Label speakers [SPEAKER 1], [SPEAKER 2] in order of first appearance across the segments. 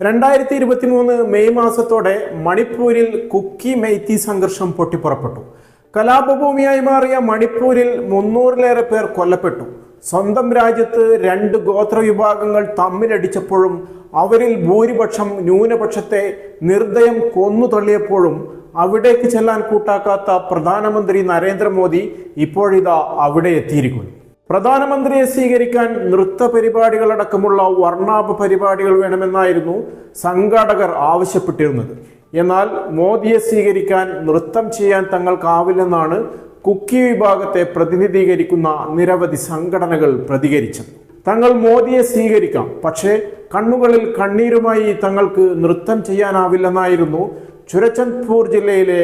[SPEAKER 1] രണ്ടായിരത്തി ഇരുപത്തി മൂന്ന് മെയ് മാസത്തോടെ മണിപ്പൂരിൽ കുക്കി മെയ്ത്തി സംഘർഷം പൊട്ടിപ്പുറപ്പെട്ടു. കലാപഭൂമിയായി മാറിയ മണിപ്പൂരിൽ മുന്നൂറിലേറെ പേർ കൊല്ലപ്പെട്ടു. സ്വന്തം രാജ്യത്ത് രണ്ട് ഗോത്ര വിഭാഗങ്ങൾ തമ്മിലടിച്ചപ്പോഴും അവരിൽ ഭൂരിപക്ഷം ന്യൂനപക്ഷത്തെ നിർദ്ദയം കൊന്നു തള്ളിയപ്പോഴും അവിടേക്ക് ചെല്ലാൻ കൂട്ടാക്കാത്ത പ്രധാനമന്ത്രി നരേന്ദ്രമോദി ഇപ്പോഴിതാ അവിടെ എത്തിയിരിക്കുന്നു. പ്രധാനമന്ത്രിയെ സ്വീകരിക്കാൻ നൃത്ത പരിപാടികളടക്കമുള്ള വർണാഭ പരിപാടികൾ വേണമെന്നായിരുന്നു സംഘാടകർ ആവശ്യപ്പെട്ടിരുന്നത്. എന്നാൽ മോദിയെ സ്വീകരിക്കാൻ നൃത്തം ചെയ്യാൻ തങ്ങൾക്കാവില്ലെന്നാണ് കുക്കി വിഭാഗത്തെ പ്രതിനിധീകരിക്കുന്ന നിരവധി സംഘടനകൾ പ്രതികരിച്ചത്. തങ്ങൾ മോദിയെ സ്വീകരിക്കാം പക്ഷേ കണ്ണുകളിൽ കണ്ണീരുമായി തങ്ങൾക്ക് നൃത്തം ചെയ്യാനാവില്ലെന്നായിരുന്നു ചുരചന്ദ്പൂർ ജില്ലയിലെ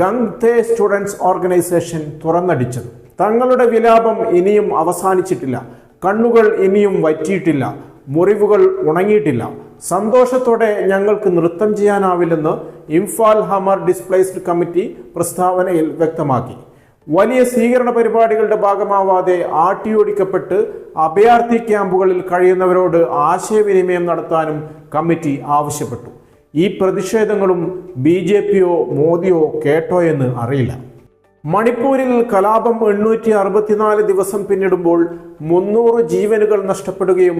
[SPEAKER 1] ഗംഗ്തേ സ്റ്റുഡൻസ് ഓർഗനൈസേഷൻ തുറന്നടിച്ചത്. തങ്ങളുടെ വിലാപം ഇനിയും അവസാനിച്ചിട്ടില്ല. കണ്ണുകൾ ഇനിയും വറ്റിയിട്ടില്ല. മുറിവുകൾ ഉണങ്ങിയിട്ടില്ല. സന്തോഷത്തോടെ ഞങ്ങൾക്ക് നൃത്തം ചെയ്യാനാവില്ലെന്ന് ഇംഫാൽ ഹമർ ഡിസ്പ്ലേസ്ഡ് കമ്മിറ്റി പ്രസ്താവനയിൽ വ്യക്തമാക്കി. വലിയ സ്വീകരണ പരിപാടികളുടെ ഭാഗമാവാതെ ആട്ടിയോടിക്കപ്പെട്ട് അഭയാർത്ഥി ക്യാമ്പുകളിൽ കഴിയുന്നവരോട് ആശയവിനിമയം നടത്താനും കമ്മിറ്റി ആവശ്യപ്പെട്ടു. ഈ പ്രതിഷേധങ്ങളും ബി ജെ പിയോ മോദിയോ കേട്ടോ എന്ന് അറിയില്ല. മണിപ്പൂരിൽ കലാപം എണ്ണൂറ്റി അറുപത്തിനാല് ദിവസം പിന്നിടുമ്പോൾ മുന്നൂറ് ജീവനുകൾ നഷ്ടപ്പെടുകയും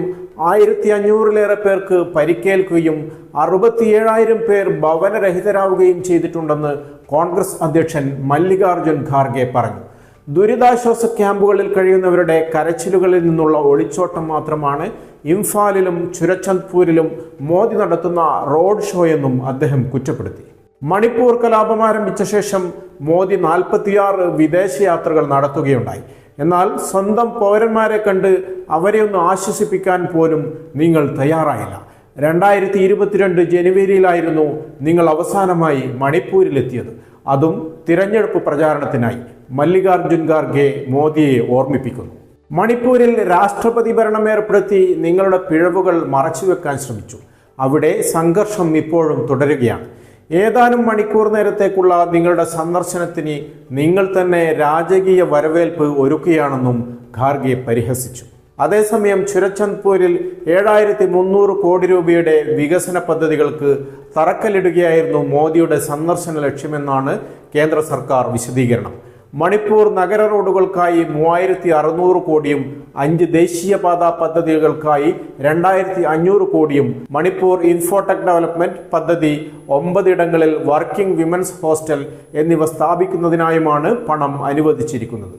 [SPEAKER 1] ആയിരത്തി അഞ്ഞൂറിലേറെ പേർക്ക് പരിക്കേൽക്കുകയും അറുപത്തിയേഴായിരം പേർ ഭവനരഹിതരാവുകയും ചെയ്തിട്ടുണ്ടെന്ന് കോൺഗ്രസ് അധ്യക്ഷൻ മല്ലികാർജുൻ ഖാർഗെ പറഞ്ഞു. ദുരിതാശ്വാസ ക്യാമ്പുകളിൽ കഴിയുന്നവരുടെ കരച്ചിലുകളിൽ നിന്നുള്ള ഒളിച്ചോട്ടം മാത്രമാണ് ഇംഫാലിലും ചുരച്ചന്ദ്പൂരിലും മോദി നടത്തുന്ന റോഡ് ഷോയെന്നും അദ്ദേഹം കുറ്റപ്പെടുത്തി. മണിപ്പൂർ കലാപം ആരംഭിച്ച ശേഷം മോദി നാൽപ്പത്തിയാറ് വിദേശയാത്രകൾ നടത്തുകയുണ്ടായി. എന്നാൽ സ്വന്തം പൗരന്മാരെ കണ്ട് അവരെ ഒന്ന് ആശ്വസിപ്പിക്കാൻ പോലും നിങ്ങൾ തയ്യാറായില്ല. രണ്ടായിരത്തി ഇരുപത്തിരണ്ട് ജനുവരിയിലായിരുന്നു നിങ്ങൾ അവസാനമായി മണിപ്പൂരിലെത്തിയത്. അതും തിരഞ്ഞെടുപ്പ് പ്രചാരണത്തിനായി. മല്ലികാർജുൻ ഖാർഗെ മോദിയെ ഓർമ്മിപ്പിക്കുന്നു. മണിപ്പൂരിൽ രാഷ്ട്രപതി ഭരണം ഏർപ്പെടുത്തി നിങ്ങളുടെ പിഴവുകൾ മറച്ചുവെക്കാൻ ശ്രമിച്ചു. അവിടെ സംഘർഷം ഇപ്പോഴും തുടരുകയാണ്. ഏതാനും മണിക്കൂർ നേരത്തേക്കുള്ള നിങ്ങളുടെ സന്ദർശനത്തിന് നിങ്ങൾ തന്നെ രാജകീയ വരവേൽപ്പ് ഒരുക്കുകയാണെന്നും ഖാർഗെ പരിഹസിച്ചു. അതേസമയം ചുരച്ചന്ദ്പൂരിൽ ഏഴായിരത്തി മുന്നൂറ് കോടി രൂപയുടെ വികസന പദ്ധതികൾക്ക് തറക്കല്ലിടുകയായിരുന്നു മോദിയുടെ സന്ദർശന ലക്ഷ്യമെന്നാണ് കേന്ദ്ര സർക്കാർ വിശദീകരണം. മണിപ്പൂർ നഗര റോഡുകൾക്കായി മൂവായിരത്തി അറുന്നൂറ് കോടിയും അഞ്ച് ദേശീയപാത പദ്ധതികൾക്കായി രണ്ടായിരത്തി അഞ്ഞൂറ് കോടിയും മണിപ്പൂർ ഇൻഫോടെക് ഡെവലപ്മെന്റ് പദ്ധതി ഒമ്പതിടങ്ങളിൽ വർക്കിംഗ് വിമൻസ് ഹോസ്റ്റൽ എന്നിവ സ്ഥാപിക്കുന്നതിനായുമാണ് പണം അനുവദിച്ചിരിക്കുന്നത്.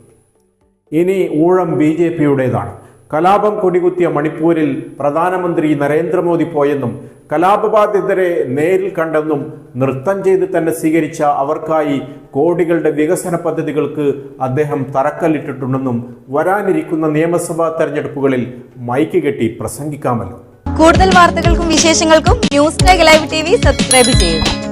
[SPEAKER 1] ഇനി ഊഴം ബി ജെ പിയുടേതാണ്. കലാപം കൊടികുത്തിയ മണിപ്പൂരിൽ പ്രധാനമന്ത്രി നരേന്ദ്രമോദി പോയെന്നും കലാപബാധിതരെ നേരിൽ കണ്ടെന്നും നൃത്തം ചെയ്ത് തന്നെ സ്വീകരിച്ച അവർക്കായി കോടികളുടെ വികസന പദ്ധതികൾക്ക് അദ്ദേഹം തറക്കല്ലിട്ടിട്ടുണ്ടെന്നും വരാനിരിക്കുന്ന നിയമസഭാ തെരഞ്ഞെടുപ്പുകളിൽ മൈക്ക് കെട്ടി പ്രസംഗിക്കാമല്ലോ.
[SPEAKER 2] കൂടുതൽ വാർത്തകൾക്കും വിശേഷങ്ങൾക്കും ന്യൂസ് ലൈവ് സബ്സ്ക്രൈബ് ചെയ്യുക.